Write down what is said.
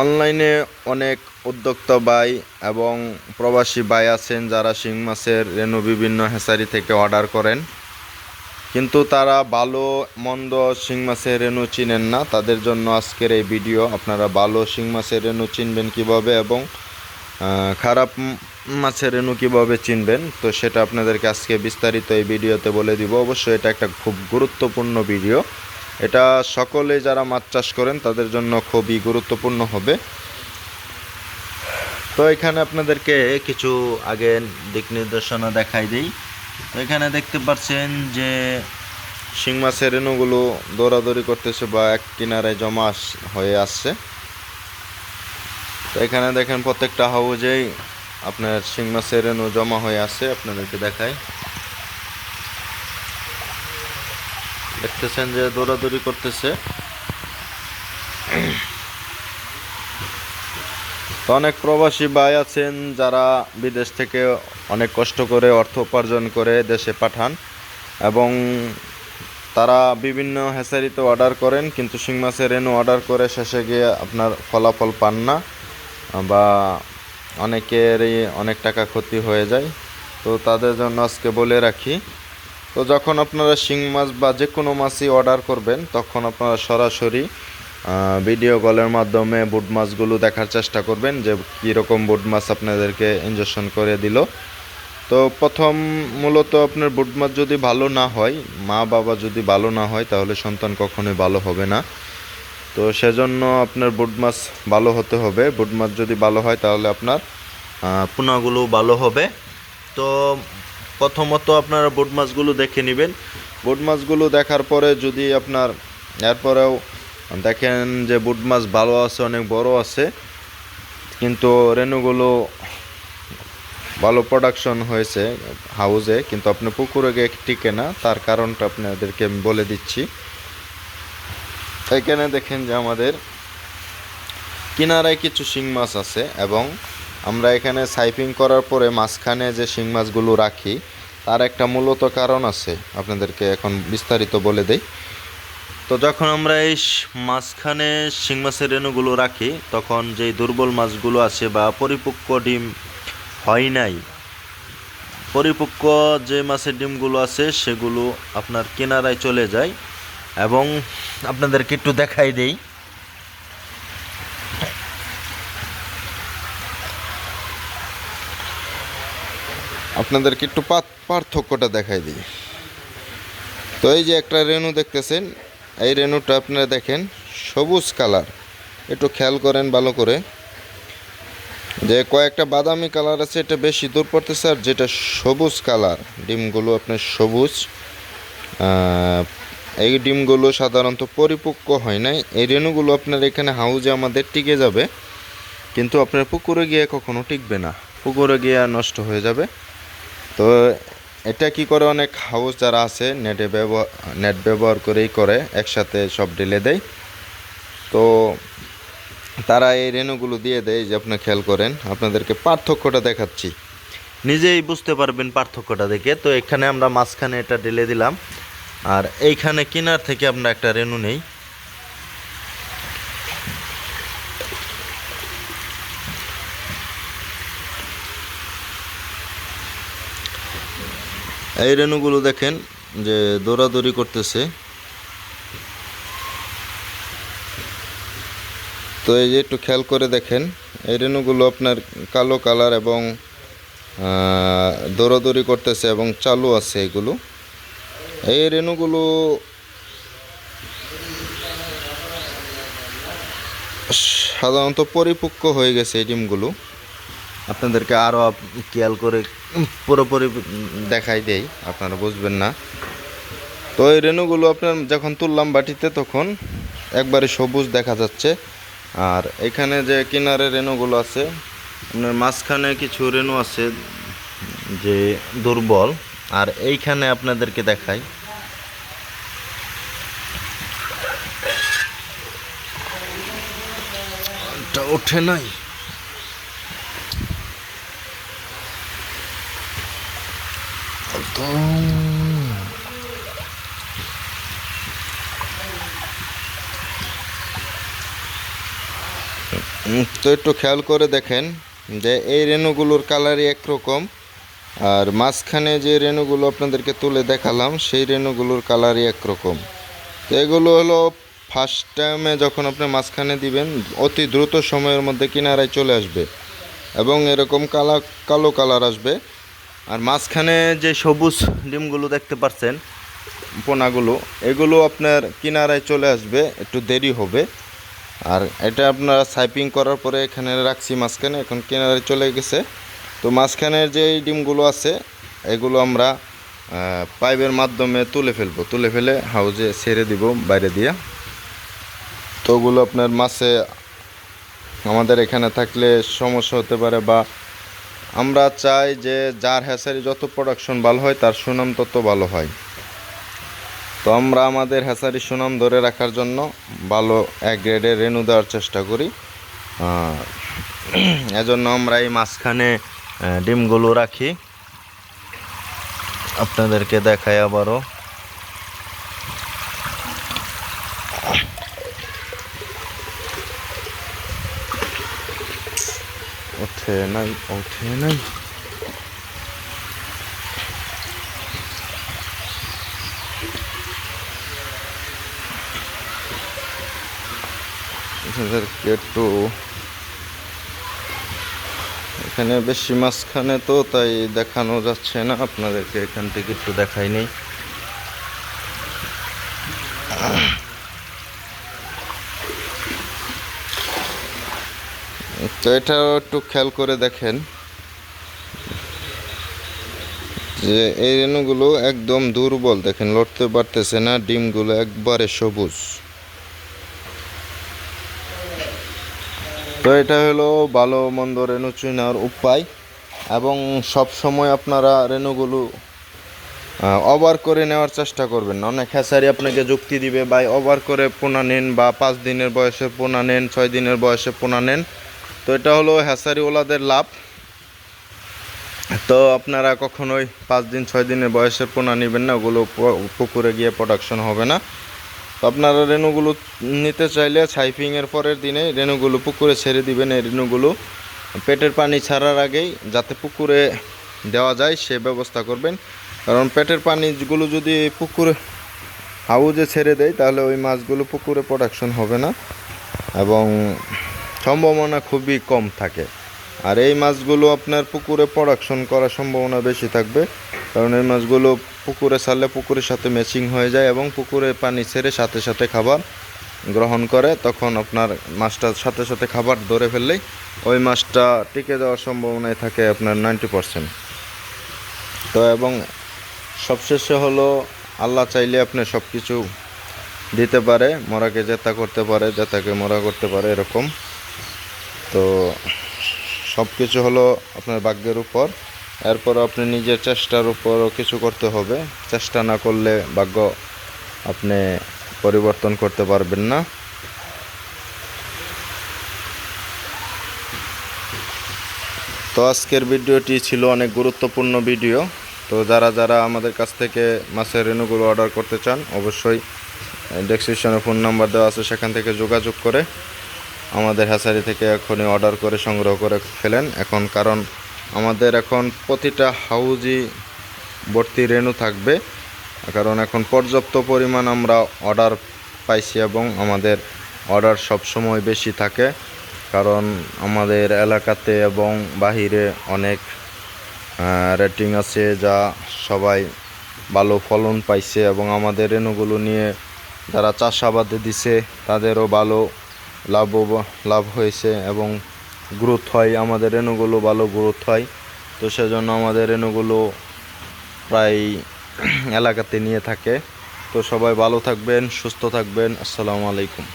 অনলাইনে অনেক উদ্যোক্তা ভাই এবং প্রবাসী ভাই আছেন যারা শিং মাছের রেণু বিভিন্ন হ্যাচারি থেকে অর্ডার করেন। কিন্তু তারা ভালো, মন্দ শিং মাছের রেণু চিনেন না। তাদের জন্য আজকের এই ভিডিও আপনারা ভালো শিং মাছের রেণু চিনবেন কীভাবে এবং খারাপ মাছের রেণু কীভাবে চিনবেন, তো সেটা আপনাদেরকে আজকে বিস্তারিত এই ভিডিওতে বলে দিব। অবশ্যই এটা একটা খুব গুরুত্বপূর্ণ ভিডিও এটা সকলে যারা মাছ চাষ করেন, তাদের জন্য খুবই গুরুত্বপূর্ণ হবে। তো এখানে আপনাদেরকে কিছু আগে দিক নির্দেশনা দেখাই দিই। তো এখানে দেখতে পাচ্ছেন যে শিং মাছের রেণুগুলো দৌড়াদৌড়ি করতেছে বা এক কিনারে জমা হয়ে আসছে। তো এখানে দেখেন প্রত্যেকটা হাউজেই আপনার শিং মাছের রেণু জমা হয়ে আসছে, আপনাদেরকে দেখাই। দেখতেছেন যে দৌড়াদৌড়ি করতেছে। তো অনেক প্রবাসী ভাই আছেন যারা বিদেশ থেকে অনেক কষ্ট করে অর্থ উপার্জন করে দেশে পাঠান এবং তারা বিভিন্ন হ্যাচারিতে অর্ডার করেন, কিন্তু শিং মাছের রেণু অর্ডার করে শেষে গিয়ে আপনার ফলাফল পান না বা অনেকেরই অনেক টাকা ক্ষতি হয়ে যায়। তো তাদের জন্য আজকে বলে রাখি তো যখন আপনারা শিং মাছ বা যে কোনো মাছই অর্ডার করবেন, তখন আপনারা সরাসরি ভিডিও কলের মাধ্যমে বুট মাছগুলো দেখার চেষ্টা করবেন যে কীরকম বুট মাছ আপনাদেরকে ইনজেকশন করে দিল। তো প্রথম মূলত আপনার বুট মাছ যদি ভালো না হয়, মা বাবা যদি ভালো না হয়, তাহলে সন্তান কখনোই ভালো হবে না। তো সেজন্য আপনার বুট মাছ ভালো হতে হবে। বুট মাছ যদি ভালো হয়, তাহলে আপনার পোনাগুলো ভালো হবে। তো প্রথমত আপনারা বুট মাছগুলো দেখে নেবেন। বুট মাছগুলো দেখার পরে যদি আপনার, এরপরেও দেখেন যে বুট মাছ ভালো আছে, অনেক বড় আছে, কিন্তু রেণুগুলো ভালো প্রোডাকশন হয়েছে হাউজে কিন্তু আপনি পুকুরে গিয়ে টিকে না, তার কারণটা আপনাদেরকে আমি বলে দিচ্ছি। এখানে দেখেন যে আমাদের কিনারায় কিছু শিং মাছ আছে এবং আমরা এখানে সাইপিং করার পরে মাঝখানে যে শিং মাছগুলো রাখি, তার একটা মূলত কারণ আছে। আপনাদেরকে এখন বিস্তারিত বলে দেই। তো যখন আমরা এই মাঝখানে শিং মাছের রেণুগুলো রাখি, তখন যেই দুর্বল মাছগুলো আছে বা পরিপক্ক ডিম হয় নাই, পরিপক্ক যে মাছের ডিমগুলো আছে, সেগুলো আপনার কিনারায় চলে যায়। এবং আপনাদেরকে একটু দেখাই দেই। আপনাদেরকে একটু পার্থক্যটা দেখাই দিই। তো এই যে একটা রেনু দেখতেছেন, এই রেনুটা আপনারা দেখেন, সবুজ কালার। একটু খেয়াল করেন ভালো করে। যে কয়েকটা বাদামি কালার আছে, এটা বেশি দূর পড়তেছে, আর যেটা সবুজ কালার, ডিমগুলো আপনার সবুজ। এই ডিমগুলো সাধারণত পরিপক্ক হয় নাই। এই রেণুগুলো আপনার এখানে হাউজে আমাদের টিকে যাবে, কিন্তু আপনার পুকুরে গিয়ে কখনো টিকবে না। পুকুরে গিয়ে নষ্ট হয়ে যাবে। তো এটা কি করে অনেক হাউস যারা আছে নেটে ব্যবহার নেট ব্যবহার করেই করে, একসাথে সব ঢেলে দেয়। তো তারা এই রেণুগুলো দিয়ে দেয় যে আপনি খেয়াল করেন, আপনাদেরকে পার্থক্যটা দেখাচ্ছি। নিজেই বুঝতে পারবেন পার্থক্যটা দেখে। তো এখানে আমরা মাঝখানে এটা ঢেলে দিলাম। আর এইখানে কিনার থেকে আমরা একটা রেণু নেই। এই রেণুগুলো দেখেন যে দৌড়াদৌড়ি করতেছে। তো এই যে একটু খেয়াল করে দেখেন, এই রেণুগুলো আপনার কালো কালার এবং দৌড়াদৌড়ি করতেছে এবং চালু আছে এগুলো। এই রেণুগুলো সাধারণত পরিপক্ক হয়ে গেছে এই ডিমগুলো। আপনাদেরকে আরও খেয়াল করে পুরোপুরি দেখাই দেই, আপনারা বুঝবেন না। তো এই রেণুগুলো আপনার যখন তুললাম বাটিতে, তখন একবারে সবুজ দেখা যাচ্ছে। আর এখানে যে কিনারে রেণুগুলো আছে, আপনার মাঝখানে কিছু রেণু আছে যে দুর্বল। আর এইখানে আপনাদেরকে দেখাই। ওঠে নাই একদম উম, তো একটু খেয়াল করে দেখেন যে এই রেণুগুলোর কালারই একরকম। আর মাঝখানে যে রেণুগুলো আপনাদেরকে তুলে দেখালাম, সেই রেণুগুলোর কালারই একরকম। তো এগুলো হলো ফার্স্ট টাইমে যখন আপনি মাঝখানে দিবেন, অতি দ্রুত সময়ের মধ্যে কিনারায় চলে আসবে। এবং এরকম কালা, কালো কালার আসবে। আর মাঝখানে যে সবুজ ডিমগুলো দেখতে পাচ্ছেন, পোনাগুলো, এগুলো আপনার কিনারায় চলে আসবে, একটু দেরি হবে। আর এটা আপনারা সাইপিং করার পরে এখানে রাখছি মাঝখানে, এখন কিনারে চলে গেছে। তো মাঝখানের যে ডিমগুলো আছে, এগুলো আমরা পাইপের মাধ্যমে তুলে ফেলব। তুলে ফেলে হাউজে ছেড়ে দিব বাইরে দিয়ে। তো ওগুলো আপনার মাছে, আমাদের এখানে থাকলে সমস্যা হতে পারে বা আমরা চাই যে যার হ্যাচারি যত প্রোডাকশন ভালো হয়, তার সুনাম তত ভালো হয়। তো আমরা আমাদের হ্যাচারি সুনাম ধরে রাখার জন্য ভালো এক গ্রেডের রেনু দেওয়ার চেষ্টা করি। এজন্য আমরা এই মাঝখানে ডিমগুলো রাখি। আপনাদেরকে দেখাই আবারও। ওঠে নাই ওঠে একটু এখানে বেশি মাঝখানে তো তাই দেখানো যাচ্ছে না। আপনাদেরকে এখান থেকে একটু দেখাই নেই। তো এটাও একটু খেয়াল করে দেখেন যে এই রেণুগুলো একদম দুর্বল, দেখেন লড়তে পারতেছে না, ডিমগুলো একবারে সবুজ। তো এটা হলো ভালো মন্দ রেণু চুনার উপায় এবং সব সময় আপনারা রেণুগুলো ওভার করে নেওয়ার চেষ্টা করবেন। অনেক হ্যাচারি আপনাকে যুক্তি দিবে বা ওভার করে পোনা নেন বা পাঁচ দিনের বয়সে পোনা নেন, ছয় দিনের বয়সে পোনা নেন। তো এটা হলো হ্যাচারিওয়ালাদের লাভ। তো আপনারা কখনোই পাঁচ দিন, ছয় দিনের বয়সের পোনা নেবেন না, ওগুলো পুকুরে গিয়ে প্রোডাকশন হবে না। তো আপনারা রেণুগুলো নিতে চাইলে ছাইপিংয়ের পরের দিনে রেণুগুলো পুকুরে ছেড়ে দিবেন। এই রেণুগুলো পেটের পানি ছাড়ার আগেই যাতে পুকুরে দেওয়া যায়, সে ব্যবস্থা করবেন। কারণ পেটের পানিগুলো যদি পুকুরে হাউজে ছেড়ে দেয়, তাহলে ওই মাছগুলো পুকুরে প্রোডাকশন হবে না। এবং সম্ভাবনা খুবই কম থাকে। আর এই মাছগুলো আপনার পুকুরে প্রোডাকশন করার সম্ভাবনা বেশি থাকবে। কারণ এই মাছগুলো পুকুরে ছাড়লে পুকুরের সাথে ম্যাচিং হয়ে যায় এবং পুকুরে পানি ছেড়ে সাথে সাথে খাবার গ্রহণ করে। তখন আপনার মাছটার সাথে সাথে খাবার ধরে ফেললেই ওই মাছটা টিকে যাওয়ার সম্ভাবনাই থাকে আপনার নাইনটি পারসেন্ট তো এবং সবশেষে হলো, আল্লাহ চাইলে আপনি সব কিছু দিতে পারে, মরাকে জেতা করতে পারে, জেতাকে মরা করতে পারে, এরকম। তো সব কিছু হলো আপনার ভাগ্যের উপর। এরপর আপনি নিজের চেষ্টার উপরও কিছু করতে হবে। চেষ্টা না করলে ভাগ্য আপনি পরিবর্তন করতে পারবেন না। তো আজকের ভিডিওটি ছিল অনেক গুরুত্বপূর্ণ ভিডিও। তো যারা যারা আমাদের কাছ থেকে মাছের রেণুগুলো অর্ডার করতে চান, অবশ্যই ডেসক্রিপশনে ফোন নাম্বার দেওয়া আছে, সেখান থেকে যোগাযোগ করে আমাদের হ্যাচারি থেকে এখনই অর্ডার করে সংগ্রহ করে ফেলেন। এখন কারণ আমাদের এখন প্রতিটা হাউজই ভর্তি রেণু থাকবে। কারণ এখন পর্যাপ্ত পরিমাণ আমরা অর্ডার পাইছি এবং আমাদের অর্ডার সব সময় বেশি থাকে। কারণ আমাদের এলাকাতে এবং বাহিরে অনেক রেটিং আছে যা সবাই ভালো ফলন পাইছে এবং আমাদের রেণুগুলো নিয়ে যারা চাষাবাদে দিছে তাদেরও ভালো লাভ লাভ হয়েছে এবং গ্রোথ হয়, আমাদের রেণুগুলো ভালো গ্রোথ হয়। তো সেজন্য আমাদের রেণুগুলো প্রায় এলাকাতে নিয়ে থাকে। তো সবাই ভালো থাকবেন, সুস্থ থাকবেন। আসসালামু আলাইকুম।